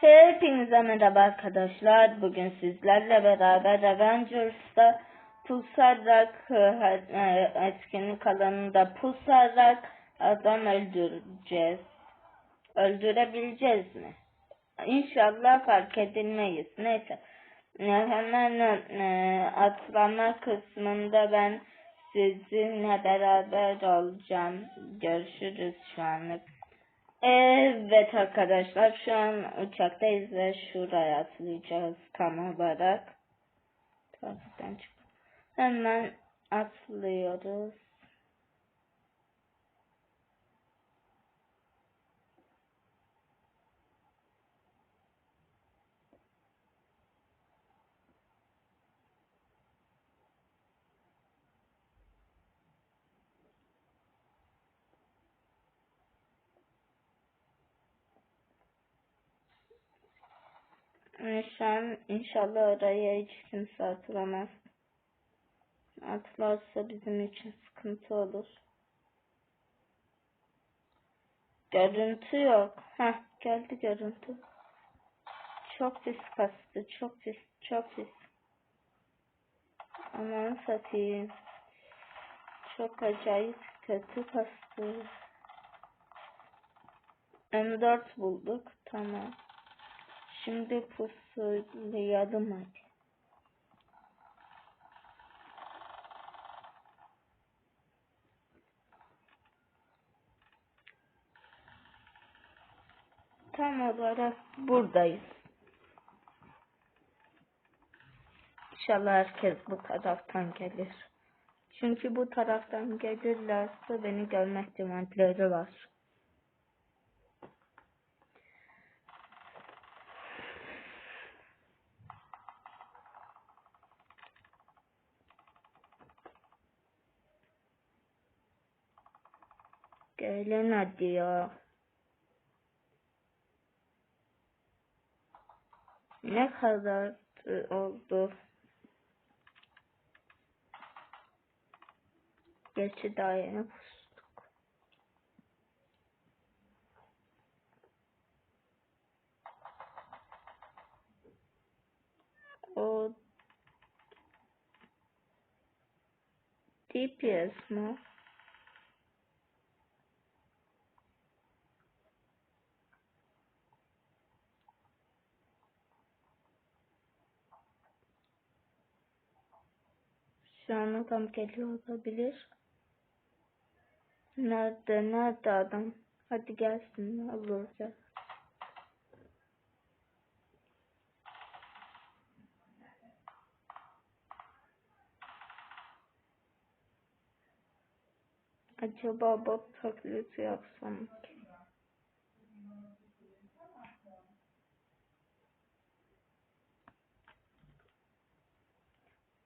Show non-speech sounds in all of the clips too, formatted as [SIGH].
Hepinize merhaba arkadaşlar. Bugün sizlerle beraber Avengers'ta pusarak e, etkinlik alanında pusarak adam öldüreceğiz. Öldürebileceğiz mi? İnşallah fark edilmeyiz. Neyse. E, Hemen e, atlama kısmında ben sizinle beraber olacağım. Görüşürüz şu anlık. Evet arkadaşlar şu an uçaktayız ve şuraya atlayacağız tam olarak. Hemen atlıyoruz. An inşallah oraya hiç kimse atlamaz. Atlarsa bizim için sıkıntı olur. Görüntü yok. Heh geldi görüntü. Çok pis kastı. Çok pis. Çok pis. Aman satayım. Çok acayip kötü kastı. M4 bulduk. Tamam. Şimdi pusulayalım hadi. Tam olarak buradayız. İnşallah herkes bu taraftan gelir. Çünkü bu taraftan gelirlerse beni görme ihtimalleri var. Gelin hadi ya. Ne kadar oldu? Gerçi daha yeni pustuk. O DPS mı? An adam geliyor olabilir. Nerede? Nerede adam? Hadi gelsin. Alacağız. Acaba bot taklidi yapsam ki?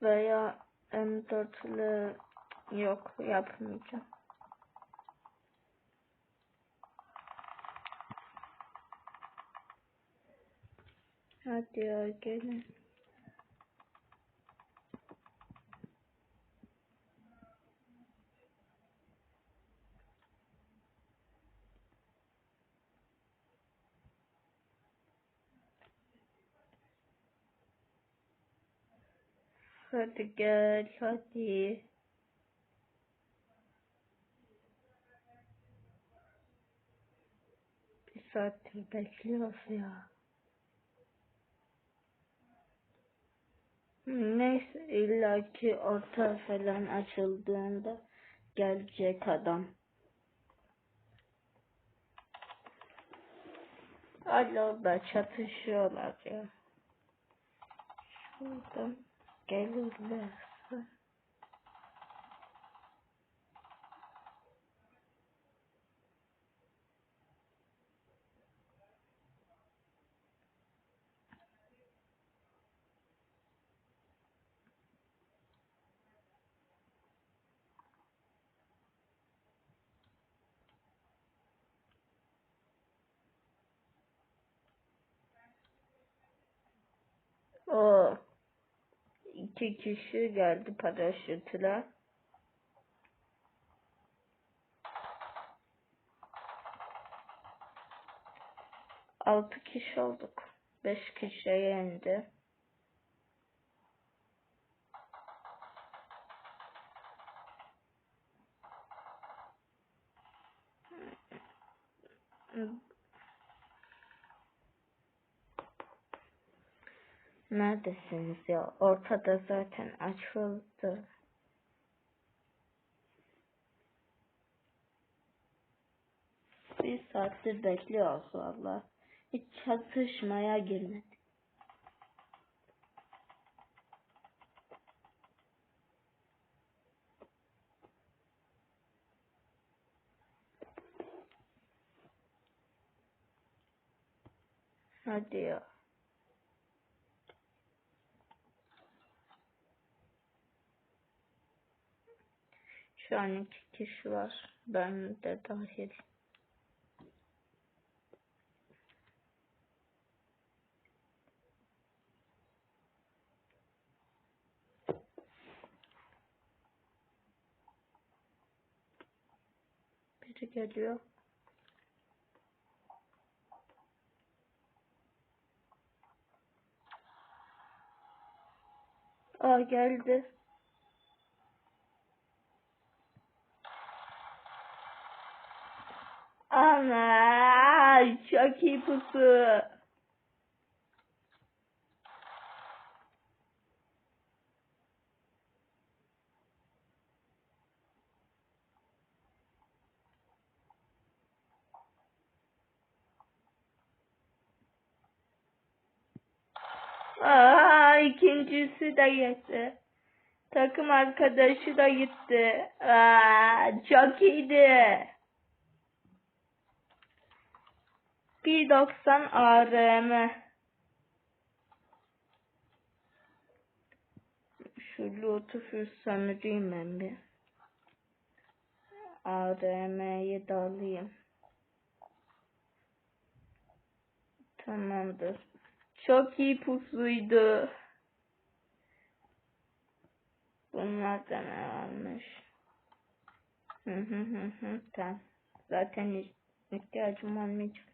Veya M4'lü yok yapmayacağım. Hadi ya gelin. Hadi gel hadi. Bir saattir bekliyoruz ya. Neyse illaki orta falan açıldığında gelecek adam. Hala da çatışıyorlar ya. Şuradan gelirlerse. O iki kişi geldi paraşütle. 6 kişi olduk. 5 kişiye indi. Neredesiniz ya? Ortada zaten açıldı. Bir saattir bekliyoruz valla. Hiç çatışmaya girmedik. Hadi ya. Şu an iki kişi var. Ben de dahil. Biri geliyor. Aa geldi. Ana çok iyi pusu. Aa ikincisi de gitti. Takım arkadaşı da gitti. Aa çok iyiydi. 1.90 ARM. Şu şu sömüreyim ben bir. ARM'yi de alayım. Tamamdır. Çok iyi pusuydu. Bunlar da ne almış? Hı hı hı hı. Tamam. Zaten ihtiyacım olmayacak.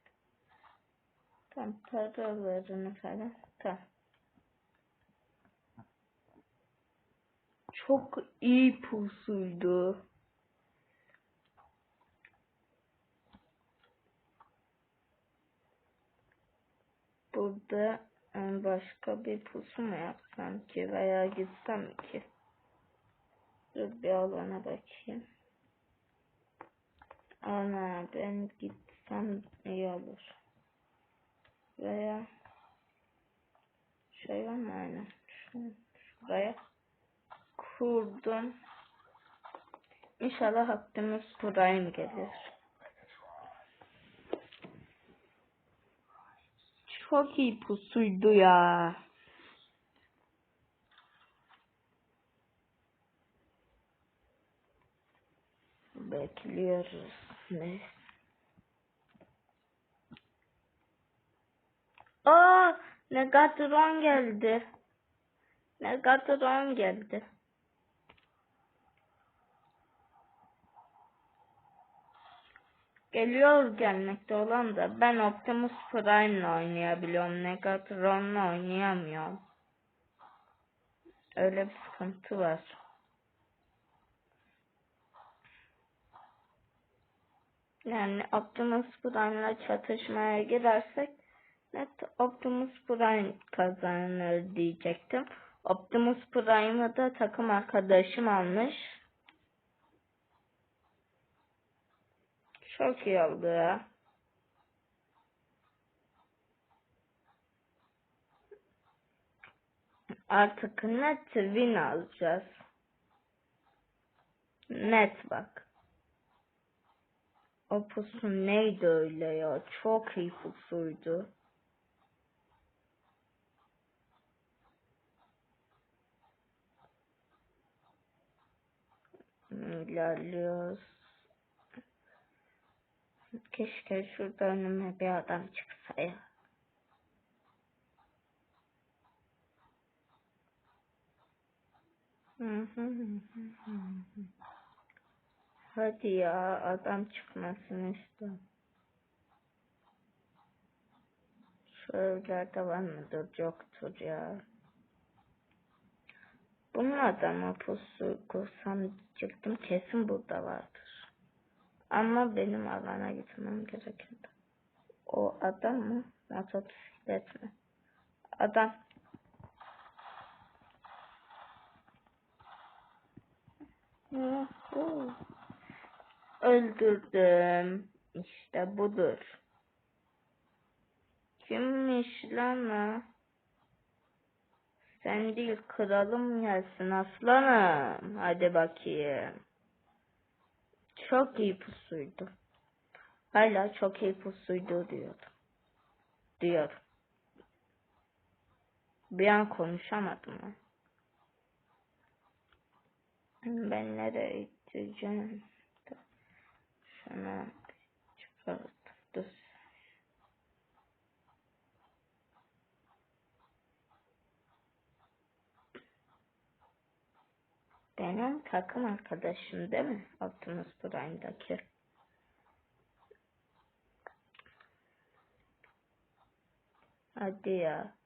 Tam paralarını falan. Tamam. Çok iyi pusuydu. Burada başka bir pusu mu yapsam ki veya gitsem ki? Dur bir alana bakayım. Ana ben gitsem iyi olur. Veya şey var mı aynen. Şuraya kurdum. İnşallah Optimus Prime gelir. Çok iyi pusuydu ya. Bekliyoruz. Ne? Aa, Negatron geldi. Negatron geldi. Geliyor gelmekte olan da ben Optimus Prime'la oynayabiliyorum. Negatron'la oynayamıyorum. Öyle bir sıkıntı var. Yani Optimus Prime'la çatışmaya girersek net Optimus Prime kazanır diyecektim. Optimus Prime'ı da takım arkadaşım almış. Çok iyi oldu ya. Artık net win alacağız. Net bak. O pusu neydi öyle ya? Çok iyi pusuydu. İlerliyoruz. Keşke şurada önüme bir adam çıksa ya. [LAUGHS] Hadi ya adam çıkmasını istiyorum. Şu evlerde var mıdır? Yoktur ya. Bunun adamı pusu kursam diyecektim. Kesin burada vardır. Ama benim alana gitmem gerekirdi. O adam mı? Motosiklet mi? Adam. Öldürdüm. İşte budur. Kimmiş lan o? Sen değil kralım gelsin aslanım. Hadi bakayım. Çok iyi pusuydu. Hala çok iyi pusuydu diyorum. Diyorum. Bir an konuşamadım ben. Nereye gideceğim? Şuna çıkart. Dur. Benim takım arkadaşım değil mi? Optimus Prime'daki. Hadi ya.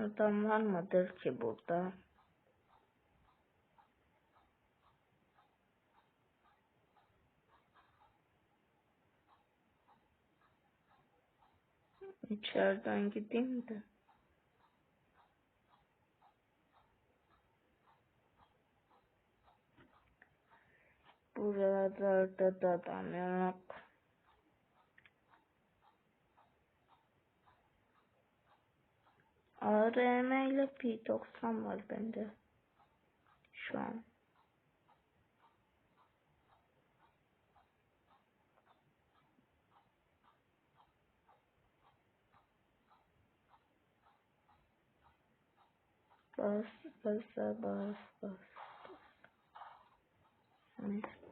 Adam var mıdır ki burada? İçeriden gideyim de. Buralarda da adam yok. ARM ile P90 var bende. Şu an. Bas bas bas bas. Hani. Hı.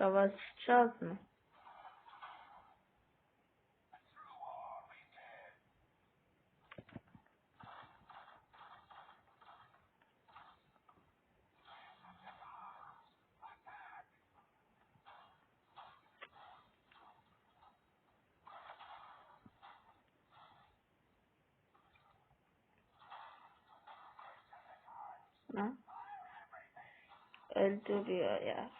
Savaşacağız mı? Ne? Öldürüyor ya.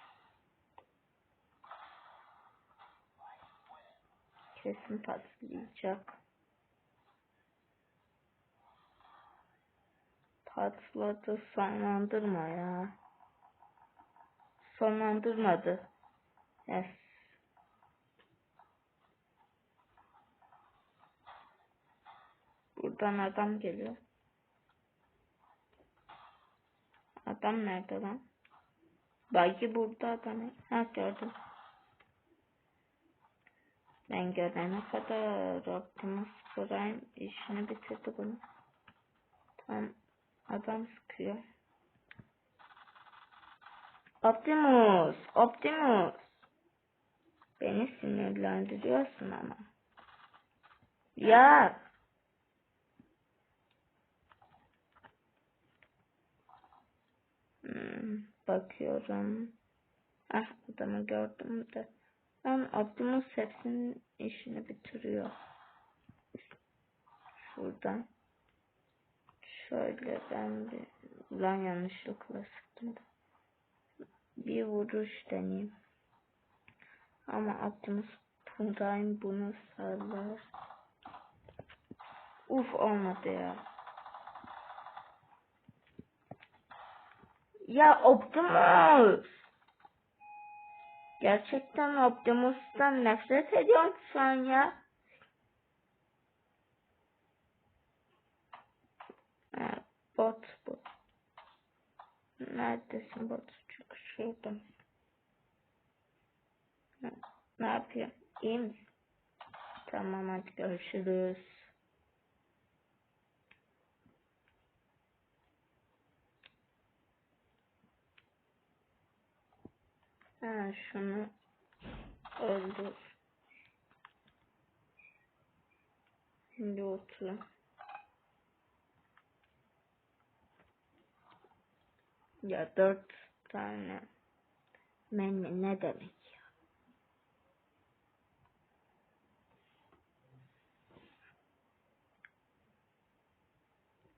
Kesin patlayacak. Patladı sonlandırma ya. Sonlandırmadı. Yes. Buradan adam geliyor. Adam nerede lan? Belki burada adam. Ha gördüm. Ben görene kadar Optimus Prime işini bitirdi bunu. Tam adam sıkıyor. Optimus! Optimus! Beni sinirlendiriyorsun ama. Ya! Hmm, bakıyorum. Ah adamı gördüm de. Ben Optimus hepsinin işini bitiriyor. Şuradan. Şöyle ben bir lan yanlışlıkla sıktım da. Bir vuruş deneyeyim. Ama Optimus Prime bunu sağlar. Uf olmadı ya. Ya Optimus! Gerçekten Optimus'tan nefret ediyorum şu an ya. Ha, bot bu. Neredesin bot? Çok şurada. Ne, ne? İyi misin? Tamam hadi görüşürüz. Ha, şunu öldür. Şimdi otur. Ya dört tane. Men ne demek?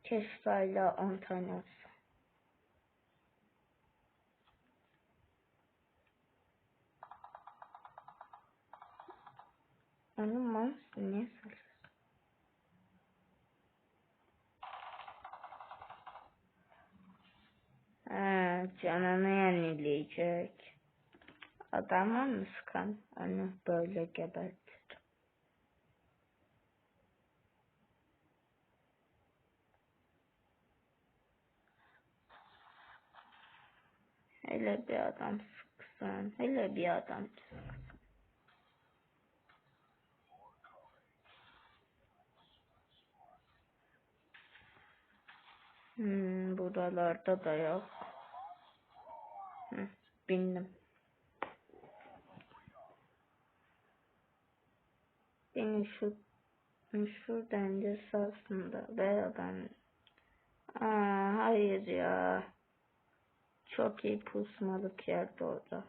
Keşke hala on tane olsa. Onu mouse niye salıyorsun? Ha, canını yenileyecek. Adama mı sıkan? Onu böyle gebertir. Hele bir adam sıksın. Hele bir adam sıksın. Hmm, buralarda da yok. Hı, bindim. Beni şu şuradan cesasında veya ben Aa, hayır ya. Çok iyi pusmalık yerde orada.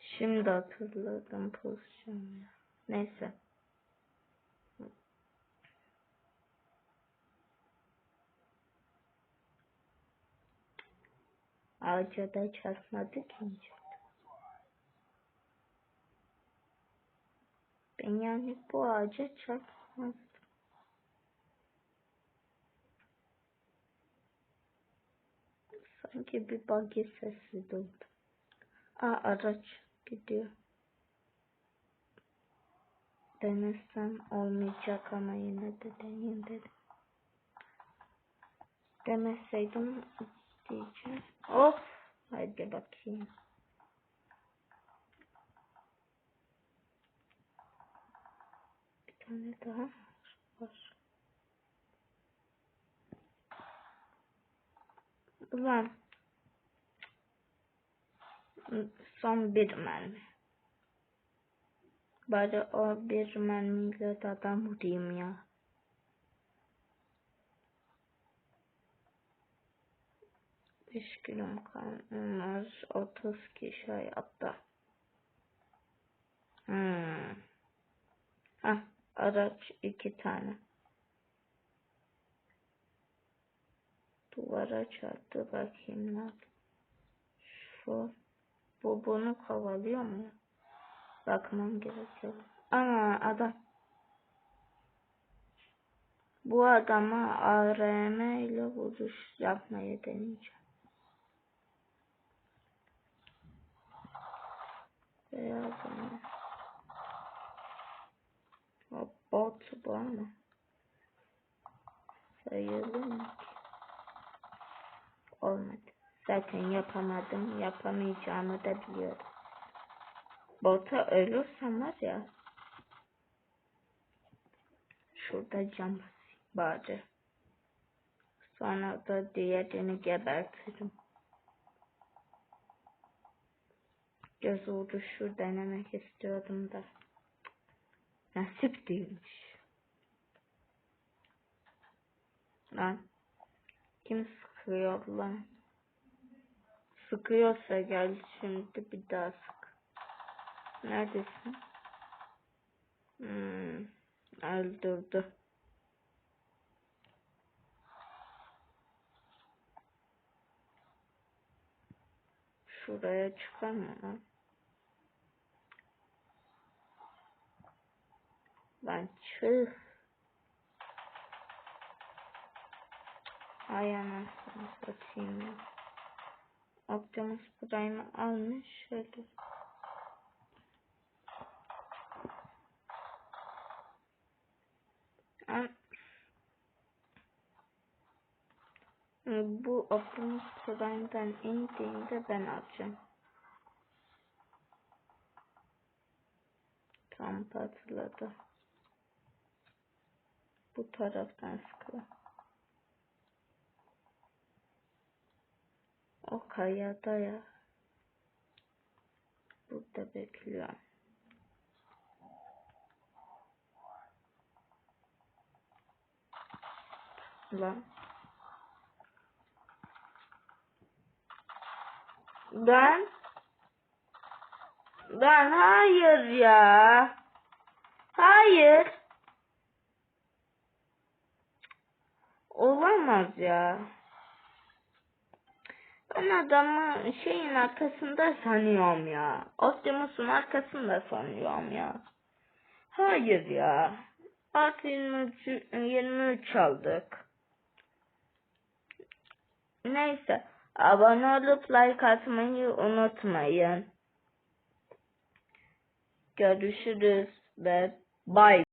Şimdi hatırladım pozisyonu. Neyse. Ağaca da çarpmadı ki. Ben yani bu ağaca çarpmadım. Sanki bir buggy sesi duydum. Aa araç gidiyor. Denesem olmayacak ama yine de deneyim dedim. Demeseydim diyeceğim. Of. Hadi bakayım. Bir tane daha var. Ulan. Son bir mermi. Bari o bir mermiyle de adam vurayım ya. Beş kilom kalmaz. Otuz kişi hayatta. Hmm. Hah, araç iki tane. Duvara çarptı bakayım ne Şu bu bunu kovalıyor mu? Bakmam gerekiyor. Aa adam. Bu adama ARM ile vuruş yapmayı deneyeceğim. Beyaz ama. O bot bu ama. Sayılır mı ki? Olmadı. Zaten yapamadım. Yapamayacağımı da biliyorum. Bota ölürsem var ya. Şurada cam bari. Sonra da diğerini gebertirim. Göz vuruşu denemek istiyordum da. Nasip değilmiş. Lan. Kim sıkıyor lan? Sıkıyorsa gel şimdi bir daha sık. Neredesin? Hmm, öldürdü. Şuraya lan? Ben çık. Ay anasını satayım ya. Optimus Prime'ı almış. Şöyle. Bu Optimus Prime'den indiğinde ben alacağım. Tam patladı. Bu taraftan sıkıyor. O kayada ya. de bekliyorum. Lan. Ben ben hayır ya. Hayır. Olamaz ya. Ben adamı şeyin arkasında sanıyorum ya. Optimus'un arkasında sanıyorum ya. Hayır ya. Artı 23, 23 aldık. Neyse. Abone olup like atmayı unutmayın. Görüşürüz ve bye.